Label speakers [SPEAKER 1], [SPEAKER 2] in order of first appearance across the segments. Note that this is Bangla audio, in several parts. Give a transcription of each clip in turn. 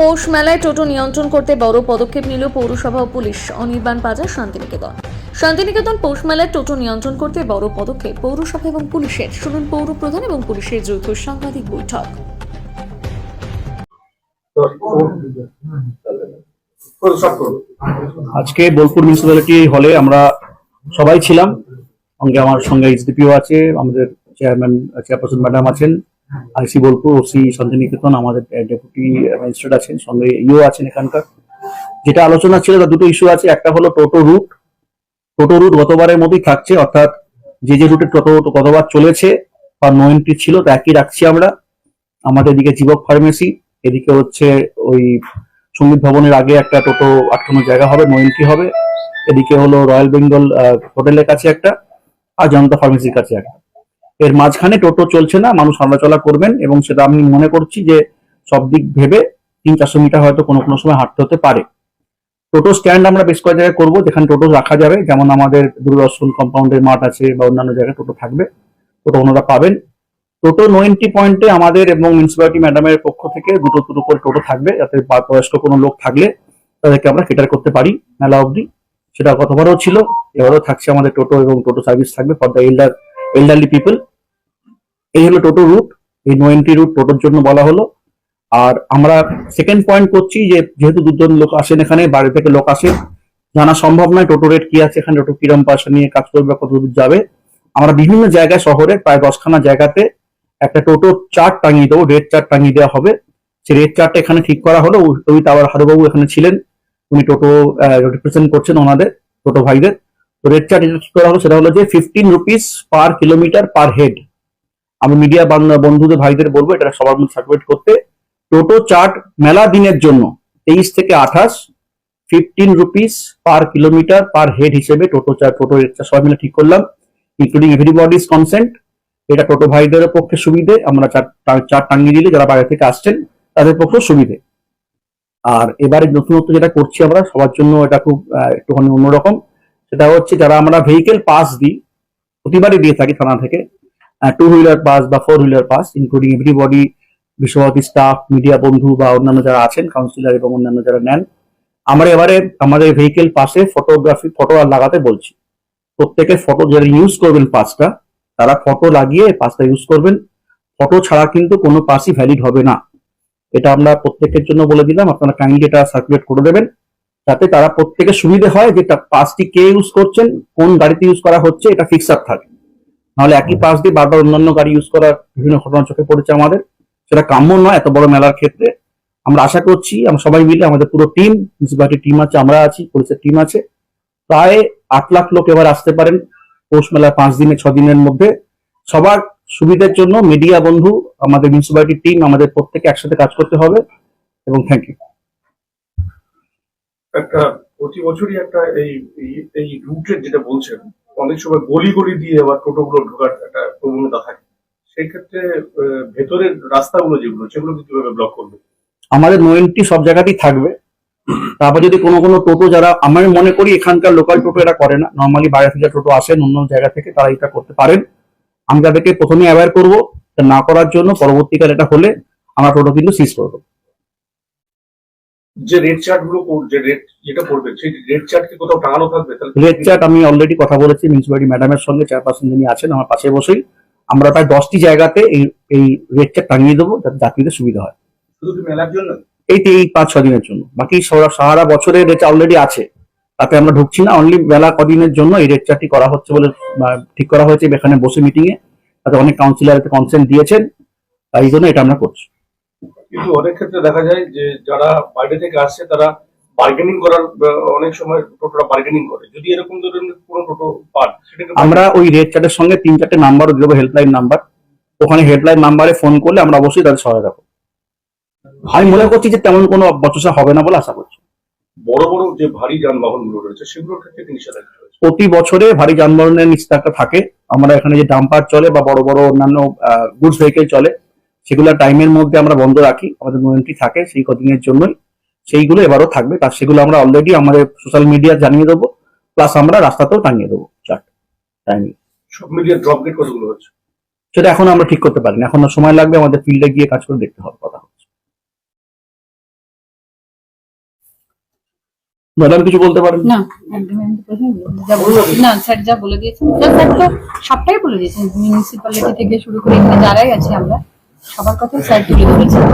[SPEAKER 1] পৌষ মেলায় টোটো নিয়ন্ত্রণ করতে বড় পদক্ষেপ নিল পৌরসভা ও পুলিশ। অনির্বাণ বাজার শান্তিনিকেতন। শান্তিনিকেতন পৌষ মেলায় টোটো নিয়ন্ত্রণ করতে বড় পদক্ষেপ পৌরসভা এবং পুলিশের। শুনুন পৌর প্রধান এবং পুলিশের যৌথ সাংবাদিক বৈঠক।
[SPEAKER 2] আজকে বোলপুর মিউনিসিপ্যালিটি হলে আমরা সবাই ছিলাম। সঙ্গে আমার সঙ্গে এসডিপিও আছে, আমাদের চেয়ারম্যান চেয়ারপারসন ম্যাডাম আছেন। আইসি বোলপুর ওসি শান্তিনিকেতন আমাদের ডেপুটি ম্যাজিস্ট্রেট আছেন, সঙ্গে ইও আছেন এখানকার। যেটা আলোচনা ছিল দুটো ইস্যু আছে। একটা হলো টোটো রুট টোটো রুট গতবারের মতোই থাকছে, অর্থাৎ যে যে রুটে টোটো গতবার চলেছে বা নো এন্ট্রি ছিল, তা একই রাখছি আমরা। আমাদের এদিকে জীবক ফার্মেসি এদিকে হচ্ছে ওই সংগীত ভবনের আগে একটা টোটো আটকানোর জায়গা হবে নো এন্ট্রি হবে। এদিকে হলো রয়্যাল বেঙ্গল হোটেলের কাছে একটা, আর জনতা ফার্মেসির কাছে একটা। এর মাঝখানে টোটো চলছে না, মানুষ হাঁটাচলা করবেন এবং সেটা আমি মনে করছি যে সব দিক ভেবে তিন চারশো মিটার হয়তো কোনো কোনো সময় হাঁটতে হতে পারে। টোটো স্ট্যান্ড আমরা বেশ কয়েক জায়গায় করব, যেখানে টোটো রাখা যাবে। যেমন আমাদের দূরদর্শন কম্পাউন্ডের মাঠ আছে বা অন্যান্য জায়গায় টোটো থাকবে, টোটো ওনারা পাবেন। টোটো নো এন্ট্রি পয়েন্টে আমাদের এবং মিউনিসিপালিটি ম্যাডামের পক্ষ থেকে দুটো দুটো করে টোটো থাকবে, যাতে বয়স্ক কোনো লোক থাকলে তাদেরকে আমরা কেটার করতে পারি মেলা অবধি। সেটা গতবারও ছিল, এবারও থাকছে আমাদের টোটো এবং টোটো সার্ভিস থাকবে for the elder elderly people এই হলো টোটো রুট এই নো এন্ট্রি রুট টোটোর জন্য বলা হলো। আর আমরা সেকেন্ড পয়েন্ট করছি যে, যেহেতু দুজন লোক আসেন এখানে, বাড়ি থেকে লোক আসেন জানা সম্ভব নয় টোটো রেট কি আছে, এখানে টোটো কিরম পয়সা নিয়ে কাজ করবে কত দূর যাবে। আমরা বিভিন্ন জায়গায় শহরে প্রায় দশখানা জায়গাতে একটা টোটো চার্ট টাঙিয়ে দেবো রেট চার্ট টাঙিয়ে দেওয়া হবে। সেই রেট চার্টটা এখানে ঠিক করা হলো। ওই আবার হারুবাবু এখানে ছিলেন, উনি টোটো রিপ্রেজেন্ট করছেন ওনাদের, টোটো ভাইদের। তো রেট চার্ট ঠিক করা হলো, সেটা হলো যে fifteen rupees per kilometre per head আমি মিডিয়া বন্ধুদের, ভাইদের বলব এটা সবার মধ্যে সার্টিফিকেট করতে। টোটো চার্ট মেলা দিনের জন্য, তেইশ থেকে আঠাশ fifteen rupees per kilometre per head হিসেবে টোটো চার্ট টোটো সবাই মিলে ঠিক করলাম ইনক্লুডিং এভরিবডিস কনসেন্ট এটা টোটো ভাইদের পক্ষে সুবিধে, আমরা চার টাঙ্গিয়ে দিলে যারা বাইরে থেকে আসছেন, তাদের পক্ষে সুবিধে। আর এবারে নতুনত্ব যেটা করছি আমরা, সবার জন্য এটা খুব একটুখানি অন্যরকম। সেটা হচ্ছে যারা আমরা ভেহিকেল পাস দিই, প্রতিবারই দিয়ে থাকি থানা থেকে টু হুইলার পাস বা four wheeler pass including everybody Visva Bharati staff media বন্ধু বা অন্যান্য যারা আছেন কাউন্সিলর এবং অন্যান্য যারা নেন, আমরা এবারে আমাদের ভেহিকেল পাসে ফটোগ্রাফি ফটো আর লাগাতে বলছি। প্রত্যেকে ফটো যারা ইউজ করবেন পাসটা তারা ফটো লাগিয়ে পাসটা ইউজ করবেন। ফটো ছাড়া কিন্তু কোনো পাসই ভ্যালিড হবে না। এটা আমরা প্রত্যেকের জন্য বলে দিলাম, আপনারা কাইন্ডলি এটা সার্কুলেট করে দেবেন, যাতে তারা প্রত্যেকের সুবিধে হয় যে পাসটি কে ইউজ করছেন, কোন গাড়িতে ইউজ করা হচ্ছে, এটা ফিক্স আপ থাকে। নাহলে একই পাস দিয়ে বারবার অন্যান্য গাড়ি ইউজ করার বিভিন্ন ঘটনা চোখে পড়েছে আমাদের। সেটা কাম্য নয় এত বড় মেলার ক্ষেত্রে। আমরা আশা করছি আমরা সবাই মিলে আমাদের পুরো টিম মিউনিসিপালিটি টিম আছে আমরা আছি পুলিশের টিম আছে। প্রায় আট লাখ লোক এবার আসতে পারেন পৌষ মেলা পাঁচ দিনে ছ দিনের মধ্যে। সবার সুবিধার জন্য মিডিয়া বন্ধু আমাদের মিউনিসিপালিটি টিম আমাদের প্রত্যেকে একসাথে কাজ করতে হবে এবং থ্যাংক ইউ
[SPEAKER 3] একটা প্রতি বছরই একটা এই এই- এই রুটের যেটা বলছেন অনেক সময় গলি গলি দিয়ে আবার টোটোগুলো ঢোকার একটা প্রবণতা থাকে। সেই ক্ষেত্রে ভেতরের রাস্তাগুলো যেগুলো, সেগুলো কীভাবে ব্লক করবে?
[SPEAKER 2] আমাদের নোয়েন্টি সব জায়গাতেই থাকবে। তারপর যদি কোনো কোনো টোটো যারা, আমি মনে করি এখানকার লোকাল টোটো এটা করে না। নর্মালি বাইরে থেকে টোটো আসেন অন্য জায়গা থেকে তারা এটা করতে পারেন। আমি তাদেরকে প্রথমে অ্যাওয়ার করব না করার জন্য পরবর্তীকালে এটা হলে আমরা টোটো কিন্তু সিজ করব।
[SPEAKER 3] যে রেড চার্টগুলো যে রেড যেটা পড়বে সেই রেড চার্ট কি কোথাও টাঙানো থাকবে?
[SPEAKER 2] রেড চার্ট আমি অলরেডি কথা বলেছি মিউনিসিপালিটি ম্যাডামের সঙ্গে চেয়ারপারসন যিনি আছেন আমার পাশে বসেই। আমরা প্রায় দশটি জায়গাতে এই এই রেড চার্ট টাঙিয়ে দেবো যাতে যাত্রীদের সুবিধা হয়।
[SPEAKER 3] শুধু কি মেলার জন্য?
[SPEAKER 2] এই এই পাঁচ ছ দিনের জন্য। বাকি সারা সারা বছরের রেট অলরেডি আছে। তাতে আমরা ঢুকছি না অনলি বেলা কদিনের জন্য এই রেট চার্টটি করা হচ্ছে বলে ঠিক করা হয়েছে এখানে বসে মিটিং এ তাতে অনেক কাউন্সিলর কনসেন্ট দিয়েছেন। তাই জন্য এটা আমরা করছি।
[SPEAKER 3] কিন্তু অনেক ক্ষেত্রে দেখা যায় যে যারা বাইরে থেকে আসছে তারা বার্গেনিং করার অনেক সময় টোটোরা বার্গেনিং করে। যদি এরকম ধরনের কোনো টোটো পান সেটাকে
[SPEAKER 2] আমরা ওই চার্টের সঙ্গে তিন চারটে দেবো হেল্পলাইন নাম্বার ওখানে হেল্পলাইন নাম্বারে ফোন করলে আমরা অবশ্যই তাদের সহায়তা করব। আমি মনে করছি যে তেমন কোনো বচসা হবে না বলে আশা করছি।
[SPEAKER 3] বড় বড় যে ভারী যানবাহনগুলো রয়েছে সেগুলোর ক্ষেত্রে নিষেধাজ্ঞা রয়েছে?
[SPEAKER 2] প্রতি বছরে ভারী যানবাহনের নিষেধাজ্ঞা থাকে। আমরা এখানে যে ডাম্পার চলে বা বড় বড় অন্যান্য গুডস ভেহিকেল চলে সেগুলো টাইমের মধ্যে আমরা বন্ধ রাখি আমাদের নোয়েন্ট্রি থাকে সেই কদিনের জন্যই। সেইগুলো এবারও থাকবে তার সেগুলো আমরা অলরেডি আমাদের সোশ্যাল মিডিয়া জানিয়ে দেবো প্লাস আমরা রাস্তাতেও টাঙিয়ে দেবো চার্ট টাইমিং
[SPEAKER 3] সব মিলিয়ে ড্রপ গেট কতগুলো হচ্ছে?
[SPEAKER 2] সেটা এখন আমরা ঠিক করতে পারি না এখন সময় লাগবে আমাদের ফিল্ডে গিয়ে কাজ করে দেখতে হবে কথা ম্যাডাম কিছু বলতে পারেন?
[SPEAKER 4] না না। স্যার যা বলে দিয়েছেন স্যার তো সবটাই বলে দিয়েছেন। মিউনিসিপ্যালিটি থেকে শুরু করে এখানে যারাই আছে আমরা সবার কথাই স্যার তুলে ধরেছেন।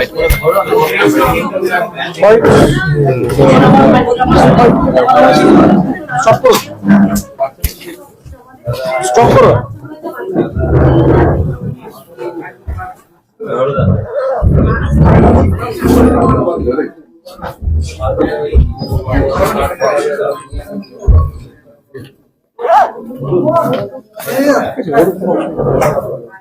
[SPEAKER 2] Oi. Oi. Só por. Só por. É verdade.